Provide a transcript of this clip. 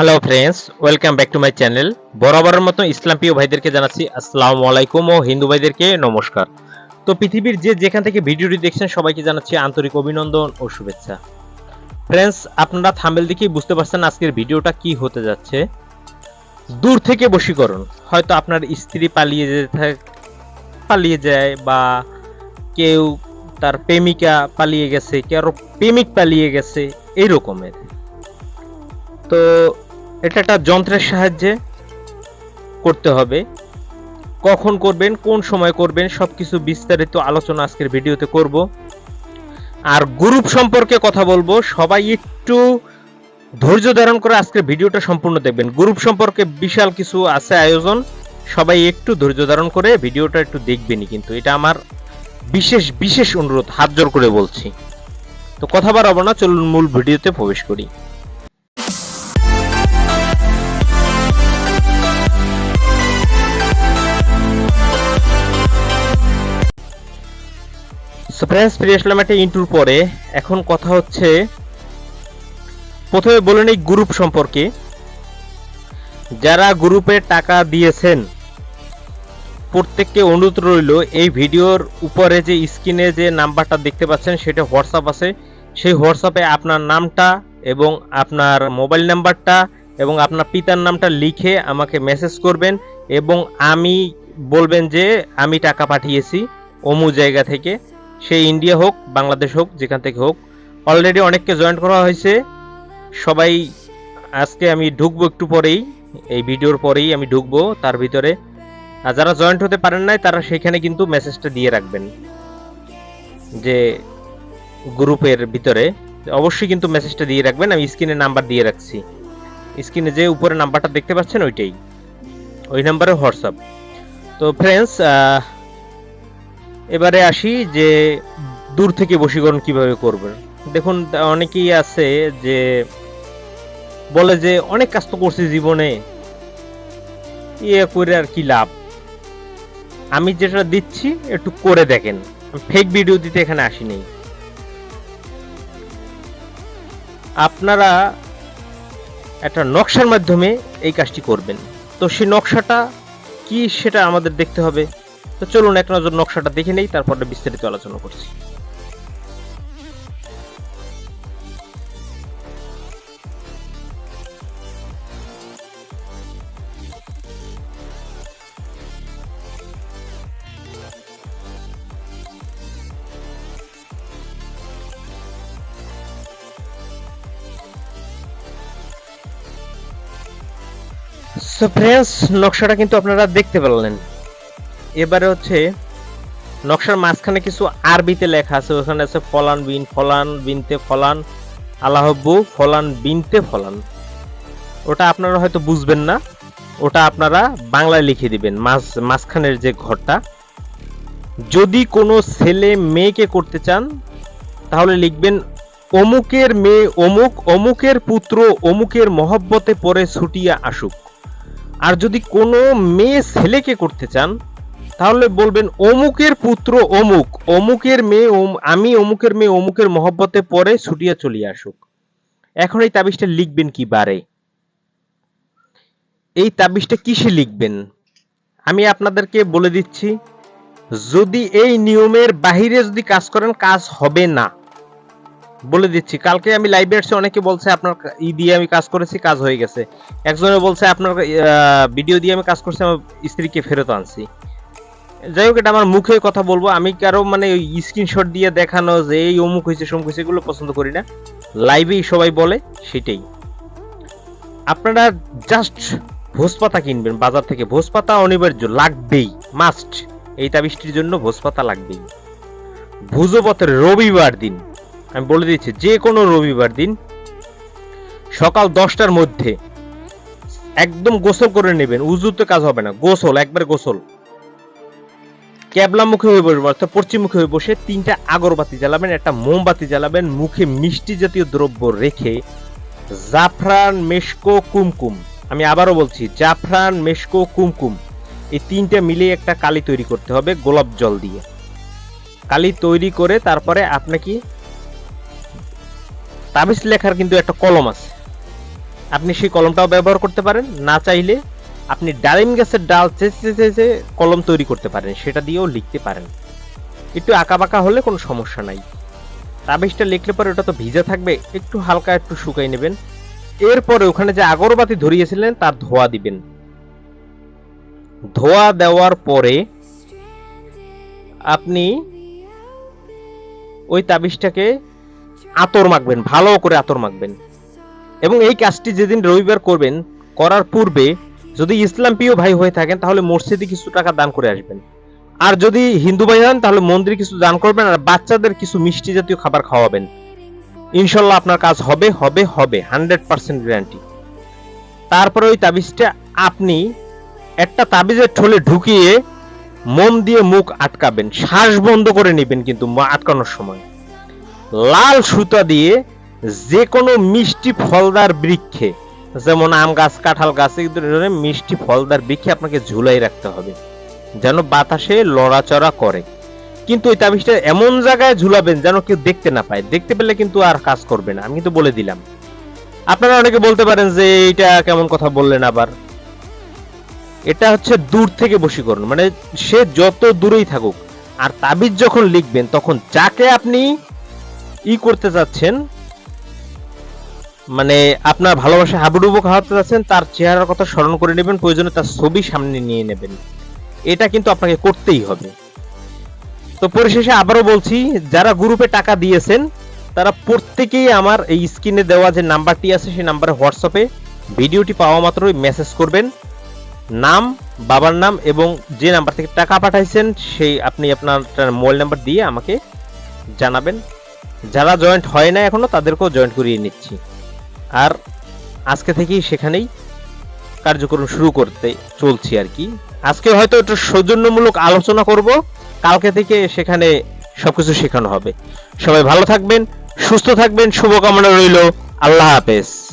Hello friends welcome back to my channel বরাবরের মতো ইসলাম প্রিয় ভাইদেরকে জানাচ্ছি আসসালামু আলাইকুম ও হিন্দু ভাইদেরকে নমস্কার। তো পৃথিবীর যে যেখান থেকে ভিডিওটি দেখছেন, সবাইকে জানাচ্ছি আন্তরিক অভিনন্দন ও শুভেচ্ছা। ফ্রেন্ডস আপনারা থাম্বেল দেখেই বুঝতে পারছেন আজকের ভিডিওটা কি হতে যাচ্ছে। দূর থেকে বশীকরণ। হয়তো আপনার স্ত্রী পালিয়ে যেতে পালিয়ে যায় বা কেউ তার প্রেমিকা পালিয়ে গেছে কেউ প্রেমিক পালিয়ে গেছে, এই রকমের। তো এটা একটা যন্ত্রের সাহায্যে করতে হবে। কখন করবেন, কোন সময় করবেন সব কিছু বিস্তারিত আলোচনা আজকের ভিডিওতে করব। আর গ্রুপ সম্পর্কে কথা বলব, সবাই একটু ধৈর্য ধারণ করে আজকের ভিডিওটা সম্পূর্ণ দেখবেন। গ্রুপ সম্পর্কে বিশাল কিছু আছে আয়োজন, সবাই একটু ধৈর্য ধারণ করে ভিডিওটা একটু দেখবেনই কিন্তু। এটা আমার বিশেষ বিশেষ অনুরোধ, হাত জোর করে বলছি। তো কথা বাড়াবো না, চলুন মূল ভিডিওতে প্রবেশ করি। সো ফ্রেন্ডস ফিরে আসলাম একটা ইন্টুর পরে। এখন কথা হচ্ছে, প্রথমে বলে নেই গ্রুপ সম্পর্কে। যারা গ্রুপে টাকা দিয়েছেন, প্রত্যেককে অনুরোধ রইল, এই ভিডিওর উপরে যে স্ক্রিনে যে নাম্বারটা দেখতে পাচ্ছেন, সেটা হোয়াটসঅ্যাপ আছে। সেই হোয়াটসঅ্যাপে আপনার নামটা এবং আপনার মোবাইল নাম্বারটা এবং আপনার পিতার নামটা লিখে আমাকে মেসেজ করবেন এবং আমি বলবেন যে, আমি টাকা পাঠিয়েছি অমু জায়গা থেকে। সে ইন্ডিয়া হোক বাংলাদেশ হোক, যেখান থেকে হোক অলরেডি অনেককে জয়েন করা হয়েছে। সবাই আজকে আমি ঢুকবো একটু পরেই, এই ভিডিওর পরেই আমি ঢুকবো, তার ভিতরে। আর যারা জয়েন্ট হতে পারেন নাই, তারা সেখানে কিন্তু মেসেজটা দিয়ে রাখবেন, যে গ্রুপের ভিতরে। অবশ্যই কিন্তু মেসেজটা দিয়ে রাখবেন, আমি স্ক্রিনে নাম্বার দিয়ে রাখছি। স্ক্রিনে যে উপরে নাম্বারটা দেখতে পাচ্ছেন, ওইটাই। ওই নাম্বারে হোয়াটসঅ্যাপ তো ফ্রেন্ডস এবারে আসি যে দূর থেকে বশীকরণ কীভাবে করবেন? দেখুন অনেকেই আছে যে বলে যে অনেক কাজ তো করছি জীবনে ইয়ে করে আর কি লাভ? আমি যেটা দিচ্ছি, একটু করে দেখেন। ফেক ভিডিও দিতে এখানে আসিনি। আপনারা একটা নকশার মাধ্যমে এই কাজটি করবেন। তো সেই নকশাটা কি সেটা আমাদের দেখতে হবে। তো চলুন এক নজর নকশাটা দেখে নেই, তারপরে বিস্তারিত আলোচনা করছি। সো ফ্রেন্ডস নকশাটা কিন্তু আপনারা দেখতে পেলেন। এবারে হচ্ছে নকশার মাঝখানে কিছু আরবিতে লেখা আছে, ওখানে আছে ফলান বিন, ফলান বিনতে ফলান আল্লাহব্বু ফলান বিনতে ফলান। ওটা আপনারা হয়তো বুঝবেন না, ওটা আপনারা বাংলায় লিখে দিবেন, মাঝ, মাঝখানের যে ঘরটা। যদি কোনো ছেলে মেয়েকে করতে চান, তাহলে লিখবেন, অমুকের মেয়ে অমুক, অমুকের পুত্র অমুকের মহব্বতে পরে ছুটিয়া আসুক। আর যদি কোনো মেয়ে ছেলেকে করতে চান তাহলে বলবেন অমুকের পুত্র অমুক, অমুকের মেয়ে আমি অমুকের মেয়ে অমুকের মহব্বতে পরে ছুটিয়া চলিয়ে আসুক। এখন এই তাবিজটা লিখবেন কি বারে এই তাবিজটা কিসে লিখবেন? আমি আপনাদেরকে বলে দিচ্ছি, যদি এই নিয়মের বাহিরে যদি কাজ করেন, কাজ হবে না। বলে দিচ্ছি, কালকে আমি লাইভে আসছি, অনেকে বলছে আপনার ই দিয়ে আমি কাজ করেছি, কাজ হয়ে গেছে। একজনে বলছে আপনার ভিডিও দিয়ে আমি কাজ করছি, আমার স্ত্রীকে ফেরত আনছি। যাই হোক এটা আমার মুখে কথা বলব। আমি কারও মানে স্ক্রিনশট দিয়ে দেখানো যে এই অমুক হয়েছে সমুক হয়েছে এগুলো পছন্দ করি না। লাইভেই সবাই বলে, সেটাই। আপনারা জাস্ট ভোজ পাতা কিনবেন, বাজার থেকে। ভোজ পাতা অনিবার্য, লাগবেই মাস্ট এই তাবিষ্টির জন্য ভোজ পাতা লাগবেই। ভুজপথের রবিবার দিন, আমি বলে দিচ্ছি, যে কোনো রবিবার দিন, সকাল দশটার মধ্যে, একদম গোসল করে নেবেন। উজুতে কাজ হবে না, গোসল, একবার গোসল। ক্যাবলা মুখে হয়ে বসবো, অর্থাৎ পশ্চিম মুখে হয়ে বসে তিনটা আগরবাতি জ্বালাবেন, একটা মোমবাতি জ্বালাবেন, মুখে মিষ্টি জাতীয় দ্রব্য রেখে জাফরান, মেশকো, কুমকুম। আমি আবারও বলছি, জাফরান, মেশকো, কুমকুম। এই তিনটা মিলে একটা কালি তৈরি করতে হবে, গোলাপ জল দিয়ে। কালি তৈরি করে তারপরে আপনাকে তাবিজ লেখার কিন্তু একটা কলম আছে। আপনি সেই কলমটাও ব্যবহার করতে পারেন, না চাইলে আপনি ডালিম গাছের ডাল চেঁচে চেঁচে কলম তৈরি করতে পারেন, সেটা দিয়েও লিখতে পারেন। একটু আঁকা বাঁকা হলে কোনো সমস্যা নাই। তাবিজটা লিখলে পরে ওটা তো ভিজা থাকবে, একটু হালকা একটু শুকাই নেবেন। এরপরে ওখানে যে আগরবাতি ধরিয়েছিলেন, তার ধোয়া দিবেন। ধোয়া দেওয়ার পরে আপনি ওই তাবিজটাকে আতর মাখবেন, ভালো করে আতর মাখবেন। এবং এই কাজটি যেদিন রবিবার করবেন, করার পূর্বে যদি ইসলাম প্রিয় ভাই হয়ে থাকেন, তাহলে মসজিদে কিছু টাকা দান করে আসবেন। আর যদি হিন্দু ভাই হন, তাহলে মন্দিরে কিছু দান করবেন আর বাচ্চাদের কিছু মিষ্টি জাতীয় খাবার খাওয়াবেন। ইনশাল্লাহ আপনার কাজ হবে হবে হবে, হান্ড্রেড পার্সেন্ট গ্যারান্টি। তারপরে ওই তাবিজটা আপনি একটা তাবিজের ঠোলে ঢুকিয়ে মন দিয়ে মুখ আটকাবেন, শ্বাস বন্ধ করে নেবেন কিন্তু আটকানোর সময়। লাল সুতা দিয়ে যে কোনো মিষ্টি ফলদার বৃক্ষে যেমন আম গাছ, কাঁঠাল গাছ, এই ধরনের মিষ্টি ফলদার বৃক্ষে আপনাকে ঝুলাই রাখতে হবে, যেন বাতাসে লড়াচড়া করে। কিন্তু ওই তাবিজটা এমন জায়গায় ঝুলাবেন যেন কেউ দেখতে না পায়। দেখতে পেলে কিন্তু আর কাজ করবে না, আমি কিন্তু বলে দিলাম। আপনারা অনেকে বলতে পারেন যে এইটা কেমন কথা বললেন আবার। এটা হচ্ছে দূর থেকে বশীকরণ মানে সে যত দূরেই থাকুক, আর তাবিজ যখন লিখবেন, তখন যাকে আপনি ই করতে চাচ্ছেন মানে আপনার ভালোবাসা হাবুডুবু খাওয়াতে চাচ্ছেন তার চেহারার কথা স্মরণ করে নেবেন, প্রয়োজনে তার ছবি সামনে নিয়ে নেবেন। এটা কিন্তু আপনাকে করতেই হবে। তো পরিশেষে আবারও বলছি, যারা গ্রুপে টাকা দিয়েছেন, তারা প্রত্যেকেই আমার এই স্ক্রিনে দেওয়া যে নাম্বারটি আছে, সেই নাম্বারে হোয়াটসঅ্যাপে ভিডিওটি পাওয়া মাত্রই মেসেজ করবেন। নাম, বাবার নাম এবং যে নাম্বার থেকে টাকা পাঠাইছেন, সেই আপনি আপনার মোবাইল নাম্বার দিয়ে আমাকে জানাবেন। যারা জয়েন্ট হয় না এখনও, তাদেরকেও জয়েন্ট করিয়ে নিচ্ছি। আর আজকে থেকেই সেখানেই কার্যক্রম শুরু করতে চলছি আর কি। আজকে হয়তো একটু সৌজন্যমূলক আলোচনা করব, কালকে থেকে সেখানে সবকিছু শেখানো হবে। সবাই ভালো থাকবেন, সুস্থ থাকবেন, শুভকামনা রইল, আল্লাহ হাফেজ।